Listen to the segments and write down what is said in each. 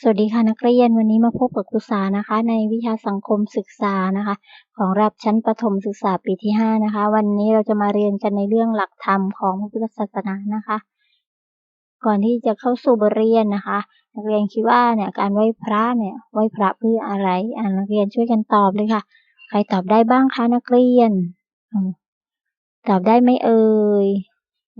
สวัสดีค่ะนักเรียนวันนี้มาพบกับครูสานะคะ ในวิชาสังคมศึกษานะคะ ของระดับชั้นประถมศึกษาปีที่ 5 นะคะ วันนี้เราจะมาเรียนกันในเรื่องหลักธรรมของพระพุทธศาสนานะคะ ก่อนที่จะเข้าสู่บทเรียนนะคะ นักเรียนคิดว่าเนี่ยการไหว้พระเนี่ยไหว้พระเพื่ออะไรอ่านักเรียนช่วยกันตอบเลยค่ะ ใครตอบได้บ้างคะนักเรียน ตอบได้ไหมเอ่ย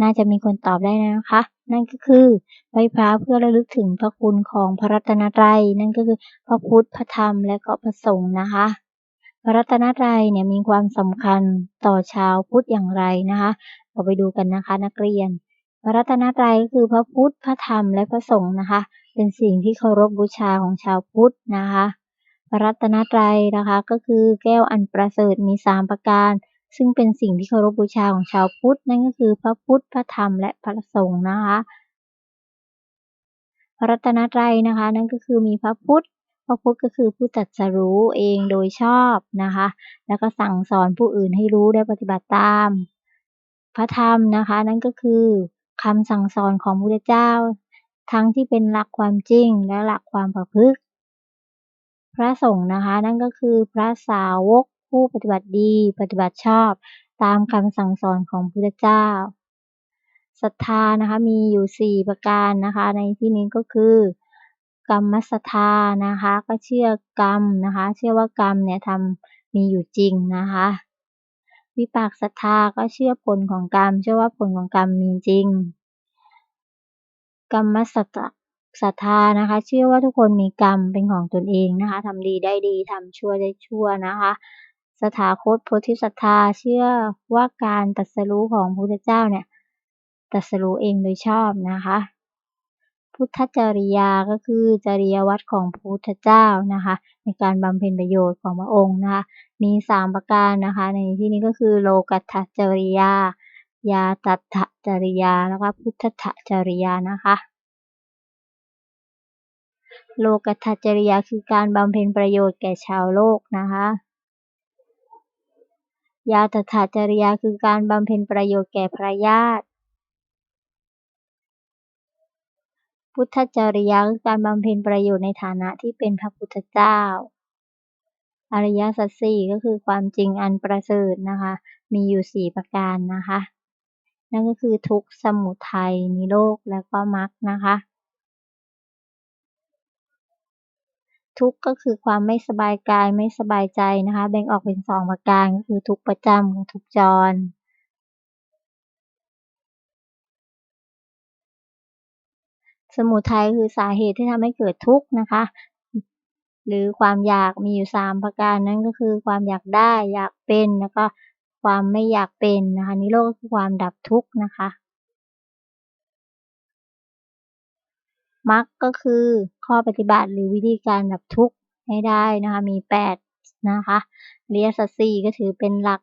น่าจะมีคนตอบได้นะคะ นั่นก็คือไหว้พระเพื่อระลึกถึงพระคุณของพระรัตนตรัยนั่นก็คือพระพุทธพระธรรมและก็พระสงฆ์นะคะ พระรัตนตรัยเนี่ยมีความสำคัญต่อชาวพุทธอย่างไรนะคะเราไปดูกันนะคะนักเรียน พระรัตนตรัยก็คือพระพุทธพระธรรมและพระสงฆ์นะคะ เป็นสิ่งที่เคารพบูชาของชาวพุทธนะคะพระรัตนตรัยนะคะก็คือแก้วอันประเสริฐมีสามประการ ซึ่งเป็นสิ่งที่เคารพบูชาของชาวพุทธ นั่นก็คือพระพุทธ พระธรรม และพระสงฆ์นะคะ พระรัตนตรัยนะคะ นั่นก็คือมีพระพุทธ พระพุทธก็คือผู้ตรัสรู้เองโดยชอบนะคะ แล้วก็สั่งสอนผู้อื่นให้รู้ได้ปฏิบัติตาม พระธรรมนะคะ นั่นก็คือคำสั่งสอนของพระพุทธเจ้า ทั้งที่เป็นหลักความจริงและหลักความประพฤติพระสงฆ์นะคะ นั่นก็คือพระสาวก ผู้ปฏิบัติดีปฏิบัติชอบตามคำสั่งสอนของพระพุทธเจ้าศรัทธานะคะมีอยู่ 4 ประการนะคะ ในที่นี้ก็คือกรรมศรัทธานะคะ ก็เชื่อกรรมนะคะ เชื่อว่ากรรมเนี่ยทำมีอยู่จริงนะคะ วิปากศรัทธาก็เชื่อผลของกรรม เชื่อว่าผลของกรรมมีจริง กรรมศรัทธาศรัทธานะคะ เชื่อว่าทุกคนมีกรรมเป็นของตนเองนะคะทำดีได้ดีทำชั่วได้ชั่วนะคะ สถาคตโพธิศรัทธาเชื่อว่าการตรัสรู้ของพระพุทธเจ้าเนี่ยตรัสรู้เองโดยชอบนะคะ พุทธจริยาก็คือจริยวัตรของพระพุทธเจ้านะคะ ในการบำเพ็ญประโยชน์ของพระองค์นะคะมีสามประการนะคะ ในที่นี้ก็คือโลกัตถจริยายาตัตถจริยาแล้วก็พุทธจริยานะคะโลกัตถจริยาคือการบำเพ็ญประโยชน์แก่ชาวโลกนะคะ ยาตถาจริยาคือการบำเพ็ญประโยชน์แก่พระญาติ พุทธจริยาคือการบำเพ็ญประโยชน์ในฐานะที่เป็นพระพุทธเจ้า อริยสัจสี่ก็คือความจริงอันประเสริฐนะคะ มีอยู่สี่ประการนะคะ นั่นก็คือทุกข์สมุทัยนิโรธและก็มรรคนะคะ ทุกข์ก็คือความไม่สบายกายไม่สบายใจนะคะ แบ่งออกเป็นสองประการก็คือทุกข์ประจำกับทุกข์จรสมุทัยคือสาเหตุที่ทำให้เกิดทุกข์นะคะ หรือความอยากมีอยู่สามประการนั้นก็คือความอยากได้อยากเป็นแล้วก็ความไม่อยากเป็นนะคะนิโรธก็คือความดับทุกข์นะคะ มรรคก็คือข้อปฏิบัติหรือวิธีการดับทุกข์ให้ได้นะคะ มี 8 นะคะอริยสัจสี่ก็ถือเป็นหลัก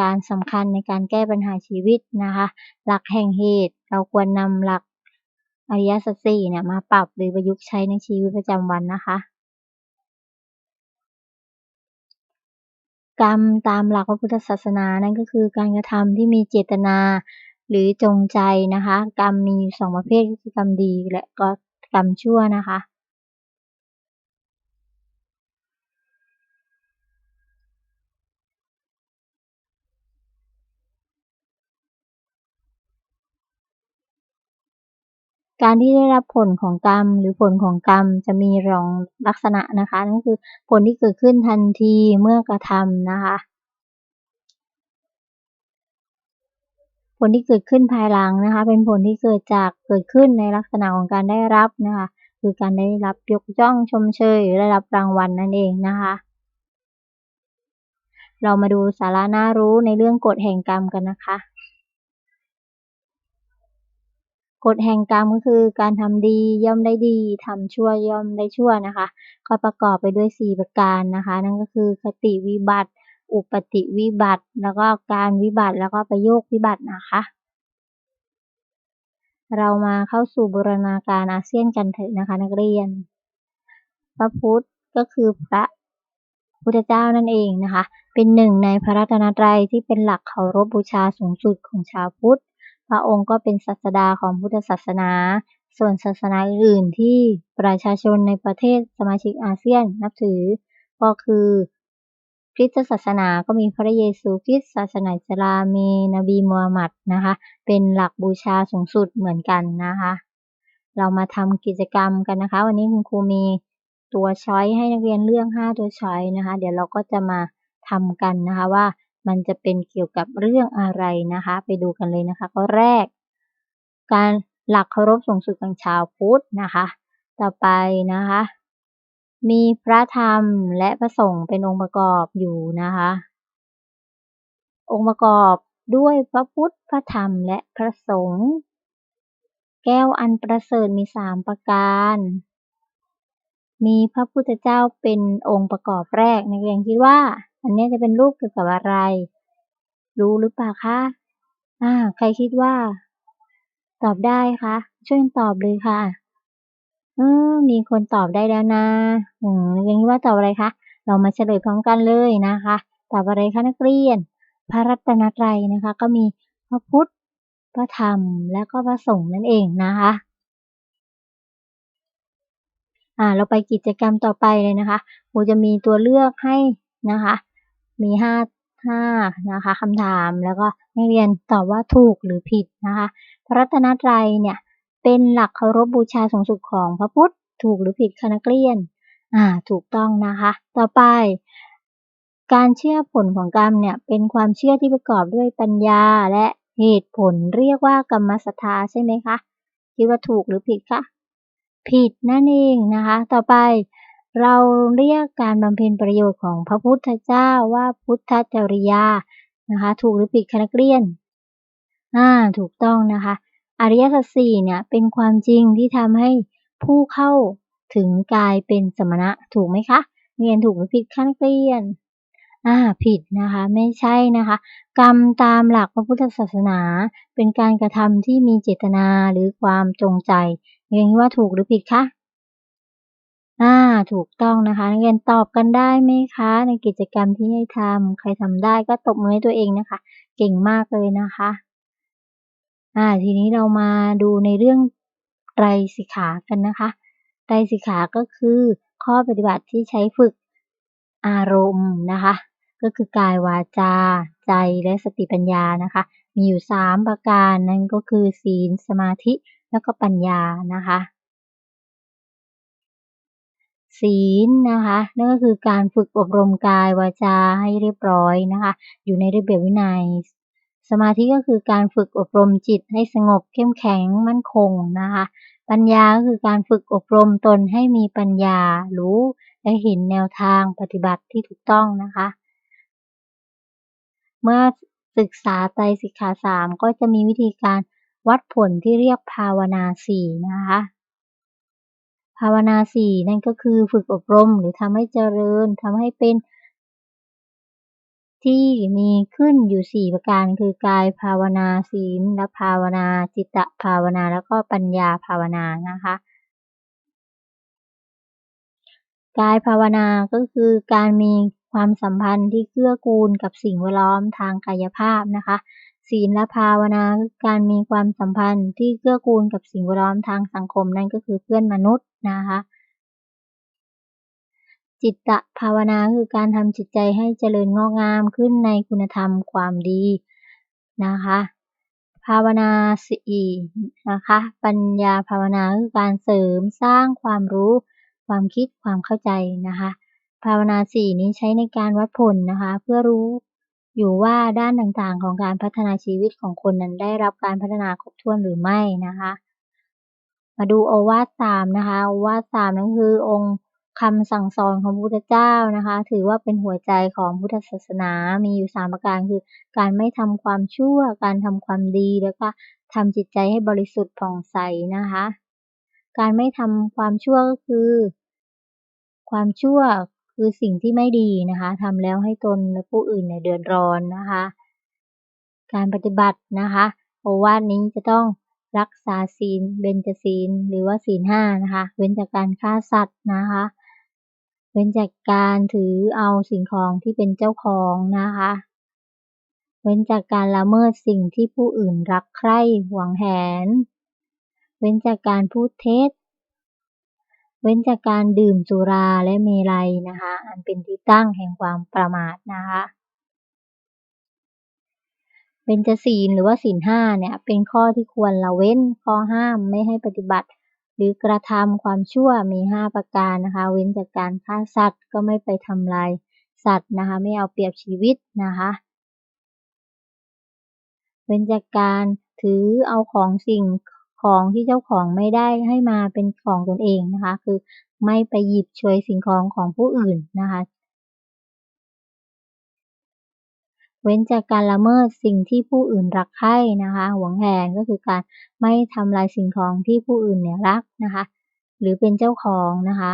การสำคัญในการแก้ปัญหาชีวิตนะคะ หลักแห่งเหตุเราควรนำหลักอริยสัจสี่เนี่ยมาปรับหรือประยุกต์ใช้ในชีวิตประจำวันนะคะ กรรมตามหลักพระพุทธศาสนานั่นก็คือการกระทำที่มีเจตนาหรือจงใจนะคะ กรรมมีสองประเภทคือกรรมดีและก็ กรรมชั่วนะคะ การที่ได้รับผลของกรรมหรือผลของกรรมจะมีรองลักษณะนะคะนั่นคือผลที่เกิดขึ้นทันทีเมื่อกระทำนะคะ ผลที่เกิดขึ้นภายหลังนะคะ เป็นผลที่เกิดจากเกิดขึ้นในลักษณะของการได้รับนะคะ คือการได้รับยกย่องชมเชยหรือได้รับรางวัลนั่นเองนะคะ เรามาดูสาระน่ารู้ในเรื่องกฎแห่งกรรมกันนะคะกฎแห่งกรรมก็คือการทำดีย่อมได้ดีทำชั่วย่อมได้ชั่วนะคะ ก็ประกอบไปด้วยสี่ประการนะคะ นั่นก็คือคติวิบัติ อุปติวิบัติ แล้วก็การวิบัติแล้วก็ประโยควิบัตินะคะ เรามาเข้าสู่บูรณาการอาเซียนกันเถอะนะคะ นักเรียน พระพุทธก็คือพระพุทธเจ้านั่นเองนะคะ เป็นหนึ่งในพระรัตนตรัยที่เป็นหลักเคารพบูชาสูงสุดของชาวพุทธ พระองค์ก็เป็นศาสดาของพุทธศาสนา ส่วนศาสนาอื่นที่ประชาชนในประเทศสมาชิกอาเซียนนับถือ ก็คือ ริสตศาสนาก็มีพระเยซูคริสต์ศาสนาอิสลามมีนบีมูฮัมหมัดนะคะ เป็นหลักบูชาสูงสุดเหมือนกันนะคะ เรามาทำกิจกรรมกันนะคะ วันนี้คุณครูมีตัวช้อยให้นักเรียนเลือก5ตัวช้อยนะคะ เดี๋ยวเราก็จะมาทำกันนะคะว่ามันจะเป็นเกี่ยวกับเรื่องอะไรนะคะ ไปดูกันเลยนะคะข้อแรก การหลักเคารพสูงสุดของชาวพุทธนะคะ ต่อไปนะคะ มีพระธรรมและพระสงฆ์เป็นองค์ประกอบอยู่นะคะ องค์ประกอบด้วยพระพุทธ พระธรรม และพระสงฆ์ แก้วอันประเสริฐมีสามประการ มีพระพุทธเจ้าเป็นองค์ประกอบแรกนักเรียนคิดว่า อันนี้จะเป็นรูปเกี่ยวกับอะไร รู้หรือเปล่าคะ อ่า ใครคิดว่า ตอบได้คะ ช่วยตอบเลยค่ะ เออมีคนตอบได้แล้วนะอืมนักเรียนคิดว่าตอบอะไรคะ เรามาเฉลยพร้อมกันเลยนะคะ ตอบอะไรคะนักเรียน พระรัตนตรัยนะคะ ก็มีพระพุทธ พระธรรม และก็พระสงฆ์นั่นเองนะคะ อ่า เราไปกิจกรรมต่อไปเลยนะคะครูจะมีตัวเลือกให้นะคะ มีห้าห้านะคะคำถาม แล้วก็นักเรียนตอบว่าถูกหรือผิดนะคะ พระรัตนตรัยเนี่ย เป็นหลักเคารพบูชาสูงสุดของพระพุทธ ถูกหรือผิดคะนักเรียน อ่า ถูกต้องนะคะ ต่อไป การเชื่อผลของกรรมเนี่ย เป็นความเชื่อที่ประกอบด้วยปัญญาและเหตุผลเรียกว่ากรรมศรัทธาใช่ไหมคะ คิดว่าถูกหรือผิดคะ ผิดนั่นเองนะคะ ต่อไป เราเรียกการบำเพ็ญประโยชน์ของพระพุทธเจ้าว่าพุทธจริยา นะคะ ถูกหรือผิดคะนักเรียน อ่า ถูกต้องนะคะ อริยสัจสี่เนี่ยเป็นความจริงที่ทำให้ผู้เข้าถึงกายเป็นสมณะถูกไหมคะเรียนถูกหรือผิดคะนักเรียนอ่าผิดนะคะไม่ใช่นะคะ กรรมตามหลักพระพุทธศาสนา เป็นการกระทำที่มีเจตนาหรือความจงใจเรียนว่าถูกหรือผิดคะอ่าถูกต้องนะคะนักเรียนตอบกันได้ไหมคะ ในกิจกรรมที่ให้ทำใครทำได้ก็ตบมือให้ตัวเองนะคะ เก่งมากเลยนะคะ อ่าทีนี้เรามาดูในเรื่องไตรสิกขากันนะคะไตรสิกขาก็คือข้อปฏิบัติที่ใช้ฝึกอารมณ์นะคะ ก็คือกายวาจา ใจและสติปัญญานะคะ มีอยู่สามประการนั่นก็คือศีลสมาธิแล้วก็ปัญญานะคะ ศีลนะคะนั่นก็คือการฝึกอบรมกายวาจาให้เรียบร้อยนะคะ อยู่ในระเบียบวินัย สมาธิก็คือการฝึกอบรมจิตให้สงบเข้มแข็งมั่นคงนะคะ ปัญญาก็คือการฝึกอบรมตนให้มีปัญญารู้และเห็นแนวทางปฏิบัติที่ถูกต้องนะคะ เมื่อศึกษาไตรสิกขาสามก็จะมีวิธีการวัดผลที่เรียกภาวนาสี่นะคะ ภาวนาสี่นั่นก็คือฝึกอบรมหรือทำให้เจริญทำให้เป็น ที่มีขึ้นอยู่สี่ประการ คือกายภาวนาศีลและภาวนา จิตตภาวนา แล้วก็ปัญญาภาวนานะคะ กายภาวนาก็คือการมีความสัมพันธ์ที่เกื้อกูลกับสิ่งแวดล้อมทางกายภาพนะคะ ศีลและภาวนาคือการมีความสัมพันธ์ที่เกื้อกูลกับสิ่งแวดล้อมทางสังคมนั่นก็คือเพื่อนมนุษย์นะคะ จิตตภาวนาคือการทำจิตใจให้เจริญงอกงามขึ้นในคุณธรรมความดีนะคะ ภาวนาสี่นะคะ ปัญญาภาวนาคือการเสริมสร้างความรู้ ความคิดความเข้าใจนะคะ ภาวนาสี่นี้ใช้ในการวัดผลนะคะ เพื่อรู้อยู่ว่าด้านต่างๆ ของการพัฒนาชีวิตของคนนั้นได้รับการพัฒนาครบถ้วนหรือไม่นะคะ มาดูโอวาทสามนะคะโอวาทสามนั่นคือองค์ คำสั่งสอนของพระพุทธเจ้านะคะ ถือว่าเป็นหัวใจของพุทธศาสนา มีอยู่สามประการคือ การไม่ทำความชั่ว การทำความดี แล้วก็ทำจิตใจให้บริสุทธิ์ผ่องใสนะคะ การไม่ทำความชั่วก็คือ ความชั่วคือสิ่งที่ไม่ดีนะคะทำแล้วให้ตนและผู้อื่นเนี่ยเดือดร้อนนะคะ การปฏิบัตินะคะโอวาทนี้จะต้องรักษาศีลเบญจศีลหรือว่าศีลห้านะคะ เว้นจากการฆ่าสัตว์นะคะ เว้นจากการถือเอาสิ่งของที่เป็นเจ้าของนะคะ เว้นจากการละเมิดสิ่งที่ผู้อื่นรักใคร่หวงแหน เว้นจากการพูดเท็จ เว้นจากการดื่มสุราและเมลัยนะคะ อันเป็นที่ตั้งแห่งความประมาทนะคะเบญจศีลหรือว่าศีลห้าเนี่ยเป็นข้อที่ควรละเว้นข้อห้ามไม่ให้ปฏิบัติ หรือกระทำความชั่วมีห้าประการนะคะ เว้นจากการฆ่าสัตว์ก็ไม่ไปทำลายสัตว์นะคะ ไม่เอาเปรียบชีวิตนะคะ เว้นจากการถือเอาของสิ่งของที่เจ้าของไม่ได้ให้มาเป็นของตนเองนะคะ คือไม่ไปหยิบช่วยสิ่งของของผู้อื่นนะคะ เว้นจากการละเมิดสิ่งที่ผู้อื่นรักใคร่นะคะหวงแหนก็คือการไม่ทำลายสิ่งของที่ผู้อื่นเนี่ยรักนะคะ หรือเป็นเจ้าของนะคะ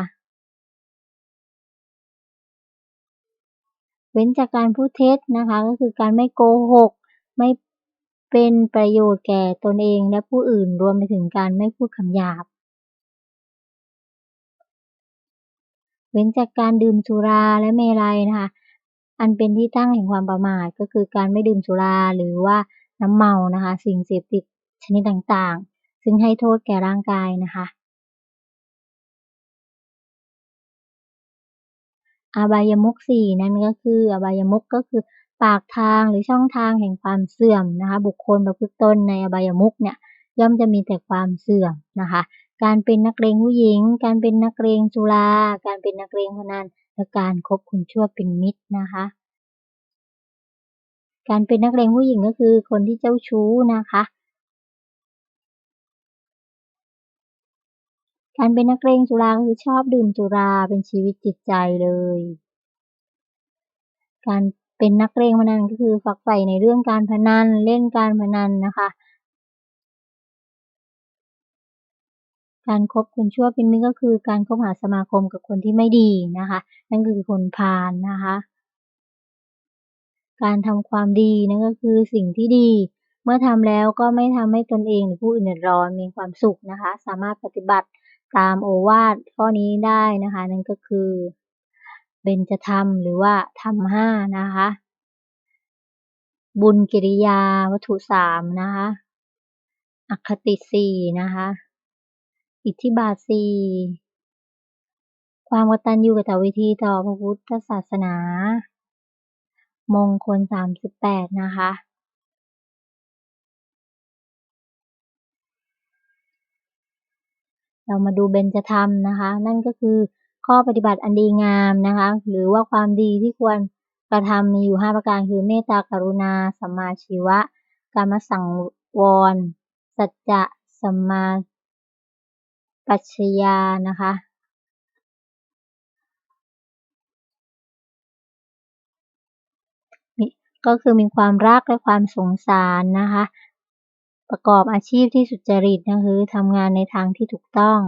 เว้นจากการพูดเท็จนะคะก็คือการไม่โกหกไม่เป็นประโยชน์แก่ตนเองและผู้อื่นรวมไปถึงการไม่พูดคำหยาบ เว้นจากการดื่มสุราและเมลัยนะคะ อันเป็นที่ตั้งแห่งความประมาทก็คือการไม่ดื่มสุราหรือว่าน้ำเมานะคะ สิ่งเสพติดชนิดต่างๆ ซึ่งให้โทษแก่ร่างกายนะคะอบายมุขสี่นั่นก็คืออบายมุขก็คือปากทางหรือช่องทางแห่งความเสื่อมนะคะ บุคคลประพฤติตนในอบายมุขเนี่ยย่อมจะมีแต่ความเสื่อมนะคะ การเป็นนักเลงผู้หญิง การเป็นนักเลงสุราการเป็นนักเลงพนัน และการคบคนชั่วเป็นมิตรนะคะ การเป็นนักเลงผู้หญิงก็คือคนที่เจ้าชู้นะคะ การเป็นนักเลงสุราคือชอบดื่มสุราเป็นชีวิตจิตใจเลย การเป็นนักเลงพนันก็คือฝักใฝ่ในเรื่องการพนันเล่นการพนันนะคะ การคบคนชั่วเป็นมิตรก็คือการคบหาสมาคมกับคนที่ไม่ดีนะคะ นั่นคือคนพาลนะคะ การทำความดีนั่นก็คือสิ่งที่ดี เมื่อทำแล้วก็ไม่ทำให้ตนเองหรือผู้อื่นเดือดร้อนมีความสุขนะคะ สามารถปฏิบัติตามโอวาทข้อนี้ได้นะคะ นั่นก็คือเบญจธรรมหรือว่าธรรมห้านะคะ บุญกิริยาวัตถุสามนะคะ อคติสี่นะคะ อิทธิบาทสี่ความกตัญญูกตวิธีต่อพระพุทธศาสนา มงคลสามสิบแปดนะคะ เรามาดูเบญจธรรมนะคะ นั่นก็คือข้อปฏิบัติอันดีงามนะคะ หรือว่าความดีที่ควรกระทำมีอยู่ห้าประการคือเมตตากรุณาสัมมาชีวะ การมสังวร สัจจะสัมมา ปัชญานะคะก็คือมีความรักและความสงสารนะคะ ประกอบอาชีพที่สุจริตนะคือทำงานในทางที่ถูกต้อง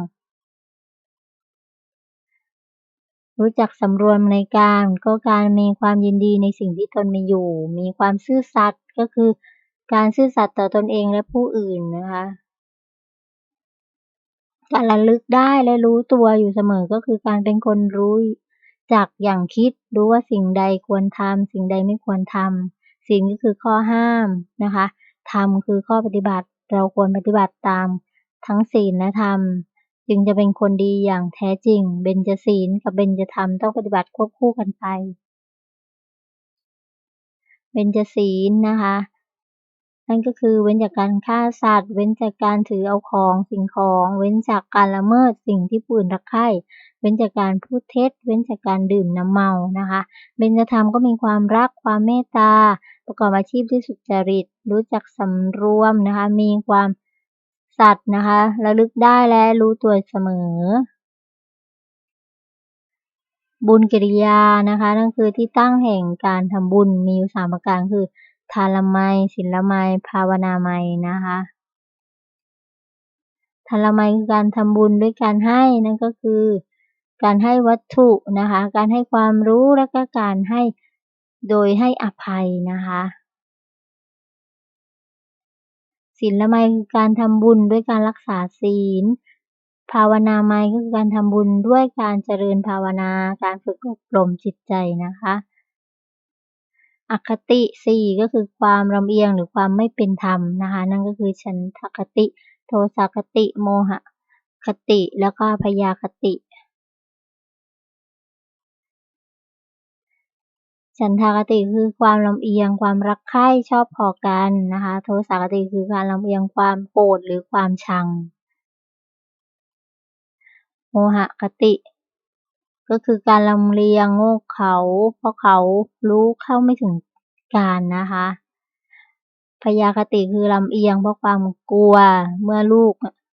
รู้จักสำรวมในการก็การมีความยินดีในสิ่งที่ตนมีอยู่ มีความซื่อสัตย์ก็คือการซื่อสัตย์ต่อตนเองและผู้อื่นนะคะ การระลึกได้และรู้ตัวอยู่เสมอก็คือการเป็นคนรู้จักอย่างคิดรู้ว่าสิ่งใดควรทำสิ่งใดไม่ควรทำสิ่งก็คือข้อห้ามนะคะธรรมคือข้อปฏิบัติเราควรปฏิบัติตามทั้งศีลและธรรม จึงจะเป็นคนดีอย่างแท้จริง เบญจศีลกับเบญจธรรมต้องปฏิบัติควบคู่กันไป เบญจศีลนะคะ นั่นก็คือเว้นจากการฆ่าสัตว์ เว้นจากการถือเอาของสิ่งของ เว้นจากการละเมิดสิ่งที่ผู้อื่นรักใคร่เว้นจากการพูดเท็จ เว้นจากการดื่มน้ำเมานะคะเบญจธรรมก็มีความรักความเมตตา ประกอบอาชีพที่สุจริต รู้จักสำรวมนะคะ มีความสัตย์นะคะระลึกได้และรู้ตัวเสมอ บุญกิริยานะคะนั่นคือที่ตั้งแห่งการทำบุญมีอยู่สามประการคือ ทานไมศีลไมภาวนาไมนะคะทานไมคือการทำบุญด้วยการให้นั่นก็คือ การให้วัตถุนะคะ การให้ความรู้และก็การให้โดยให้อภัยนะคะศีละไมคือการทำบุญด้วยการรักษาศีล ภาวนาไมก็คือการทำบุญด้วยการเจริญภาวนา การฝึกอบรมจิตใจนะคะ อคติสี่ก็คือความลำเอียงหรือความไม่เป็นธรรมนะคะ นั่นก็คือฉันทคติ โทสะคติ โมหะคติ แล้วก็พยาคติ ฉันทากติคือความลำเอียงความรักใคร่ชอบพอกันนะคะ โทสะคติคือการลำเอียงความโกรธหรือความชัง โมหะคติ ก็คือการลำเลียงโง่เขา เพราะเขารู้เข้าไม่ถึงการนะคะพยาคติคือลำเอียงเพราะความกลัวเมื่อลูก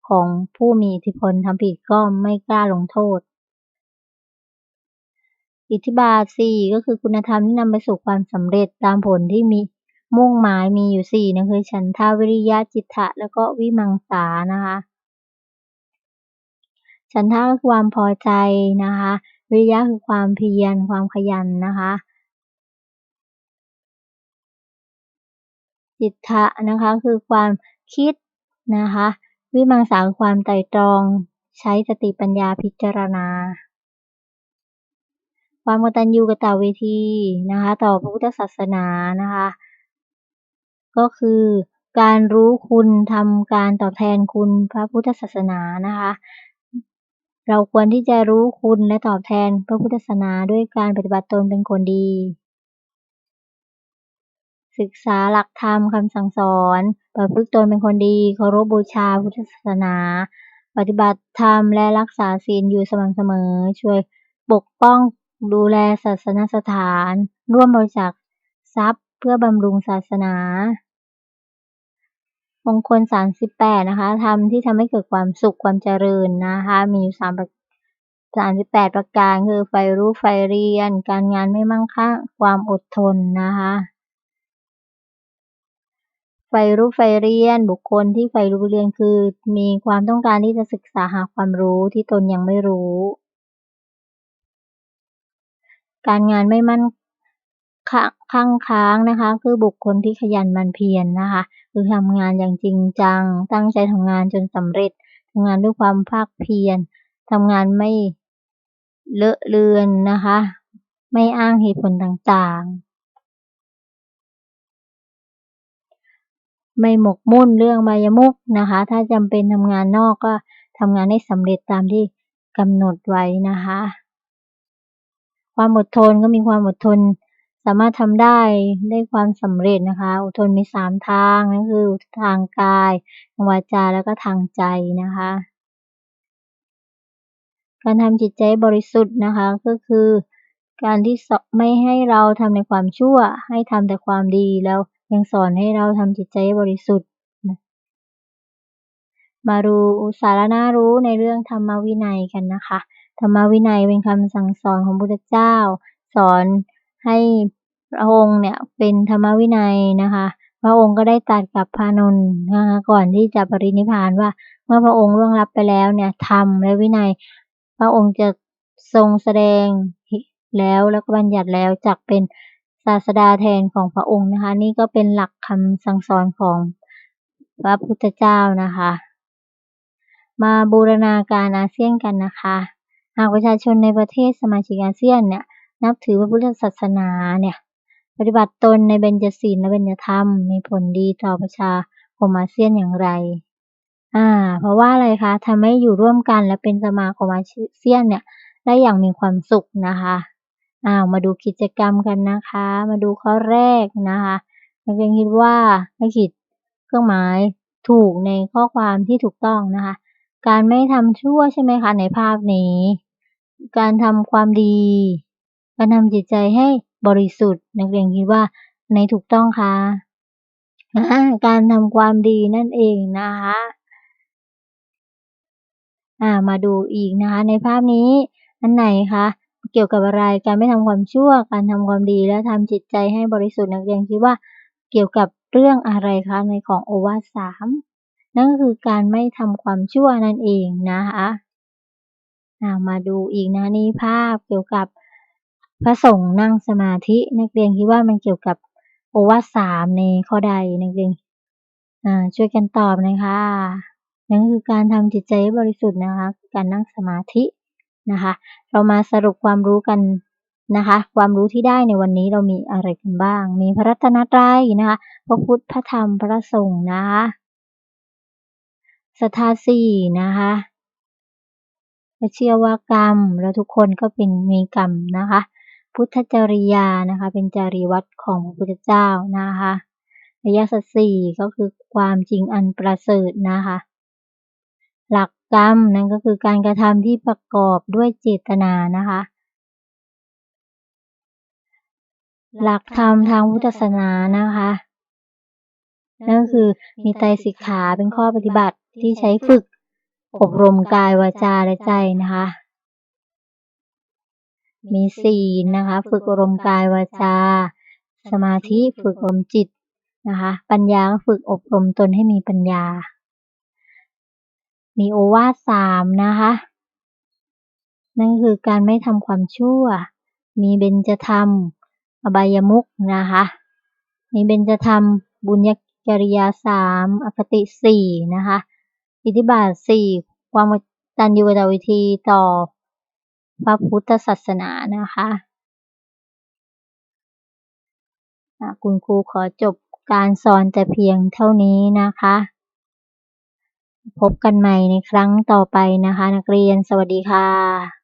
ของผู้มีอิทธิพลทำผิดก็ไม่กล้าลงโทษ อิทธิบาทสี่ก็คือคุณธรรมที่นำไปสู่ความสำเร็จตามผลที่มีมุ่งหมายมีอยู่สี่นะคือฉันทาวิริยะจิตตะแล้วก็วิมังสานะคะ ฉันทะคือความพอใจนะคะ วิริยะคือความเพียรความขยันนะคะ จิตทะนะคะคือความคิดนะคะ วิมังสาคือความไตร่ตรอง ใช้สติปัญญาพิจารณา ความกตัญญูกตเวทีนะคะต่อพระพุทธศาสนานะคะ ก็คือการรู้คุณทำการตอบแทนคุณพระพุทธศาสนานะคะ เราควรที่จะรู้คุณและตอบแทนพระพุทธศาสนาด้วยการปฏิบัติตนเป็นคนดี ศึกษาหลักธรรมคำสั่งสอนประพฤติตนเป็นคนดีเคารพบูชาพุทธศาสนา ปฏิบัติธรรมและรักษาศีลอยู่สม่ำเสมอ ช่วยปกป้องดูแลศาสนสถาน ร่วมบริจาคทรัพย์เพื่อบำรุงศาสนา งคลสามสิบแปดนะคะทำที่ทำให้เกิดความสุขความเจริญนะคะ มีอยู่สามสามสิบแปดประการคือไฟรู้ไฟเรียน การงานไม่มั่งคั่งความอดทนนะคะไฟรู้ไฟเรียน บุคคลที่ไฟรู้เรียนคือ มีความต้องการที่จะศึกษาหาความรู้ที่ตนยังไม่รู้ การงานไม่มั่น คั่งค้างนะคะ คือบุคคลที่ขยันมันเพียรนนะคะ คือทำงานอย่างจริงจัง ตั้งใจทำงานจนสำเร็จทำงานด้วยความภาคเพียรทำงานไม่เลอะเลือนนะคะ ไม่อ้างเหตุผลต่างๆ ไม่หมกมุ่นเรื่องบายมุกนะคะ ถ้าจำเป็นทำงานนอกก็ทำงานให้สำเร็จตามที่กำหนดไว้นะคะ ความอดทนก็มีความอดทน สามารถทำได้ได้ความสำเร็จนะคะ อดทนมีสามทางนั่นคือทางกายทางวาจาแล้วก็ทางใจนะคะ การทำจิตใจบริสุทธิ์นะคะก็คือ การที่ไม่ให้เราทำในความชั่ว ให้ทำแต่ความดีแล้วยังสอนให้เราทำจิตใจบริสุทธิ์มาดูสาระน่ารู้ในเรื่องธรรมวินัยกันนะคะ ธรรมวินัยเป็นคำสั่งสอนของพระพุทธเจ้า สอน ให้พระองค์เนี่ยเป็นธรรมวินัยนะคะ พระองค์ก็ได้ตรัสกับพานนท์นะคะก่อนที่จะปรินิพานว่า เมื่อพระองค์ล่วงลับไปแล้วเนี่ยธรรมและวินัย พระองค์จะทรงแสดงแล้วแล้วก็บัญญัติแล้วจักเป็นศาสดาแทนของพระองค์นะคะ นี่ก็เป็นหลักคำสั่งสอนของพระพุทธเจ้านะคะ มาบูรณาการอาเซียนกันนะคะ หากประชาชนในประเทศสมาชิกอาเซียนเนี่ย นับถือพระพุทธศาสนาเนี่ย ปฏิบัติตนในเบญจศีลและเบญจธรรม มีผลดีต่อประชาคมอาเซียนอย่างไร อ่า เพราะว่าอะไรคะทำให้อยู่ร่วมกันและเป็นสมาคมอาเซียนเนี่ย ได้อย่างมีความสุขนะคะอ้าวมาดูกิจกรรมกันนะคะ มาดูข้อแรกนะคะนักเรียนคิดว่าให้ขีดเครื่องหมายถูกในข้อความที่ถูกต้องนะคะ การไม่ทำชั่วใช่ไหมคะในภาพนี้ การทำความดี การทำจิตใจให้บริสุทธิ์ นักเรียนคิดว่าในถูกต้องคะการทำความดีนั่นเองนะคะอ่ามาดูอีกนะคะ ในภาพนี้ อันไหนคะเกี่ยวกับอะไรการไม่ทำความชั่วการทำความดีและทำจิตใจให้บริสุทธิ์นักเรียนคิดว่าเกี่ยวกับเรื่องอะไรคะในของโอวาทสามนั่นก็คือการไม่ทำความชั่วนั่นเองนะคะมาดูอีกนะนี่ภาพเกี่ยวกับ พระสงฆ์นั่งสมาธินักเรียนคิดว่ามันเกี่ยวกับโอวาสามในข้อใดนักเรียนช่วยกันตอบนะคะนั่นคือการทำจิตใจบริสุทธิ์นะคะ การนั่งสมาธินะคะ เรามาสรุปความรู้กันนะคะ ความรู้ที่ได้ในวันนี้เรามีอะไรกันบ้าง มีพระรัตนตรัยนะคะ พระพุทธพระธรรมพระสงฆ์นะคะศรัทธาสี่นะคะเชื่อว่ากรรมแล้วทุกคนก็เป็นมีกรรมนะคะ พุทธจริยานะคะ เป็นจารีวัตรของพระพุทธเจ้านะคะริยสัจสี่ก็คือความจริงอันประเสริฐนะคะ หลักกรรมนั่นก็คือการกระทำที่ประกอบด้วยเจตนานะคะ หลักธรรมทางพุทธศาสนานะคะนั่นก็คือมีไตรสิกขาเป็นข้อปฏิบัติที่ใช้ฝึกอบรมกายวาจาและใจนะคะ มีศีลนะคะ ฝึกอบรมณ์กายวาจา สมาธิฝึกอบรมจิตนะคะ ปัญญาฝึกอบรมตนให้มีปัญญา มีโอวาทสามนะคะ นั่นคือการไม่ทำความชั่ว มีเบญจธรรม อบายมุขนะคะ มีเบญจธรรม บุญญจริยาสามอคติสี่นะคะ อิทธิบาทสี่ความตัญญูกตเวทีต่อ พระพุทธศาสนานะคะคุณครูขอจบการสอนแต่เพียงเท่านี้นะคะ พบกันใหม่ในครั้งต่อไปนะคะ นักเรียนสวัสดีค่ะ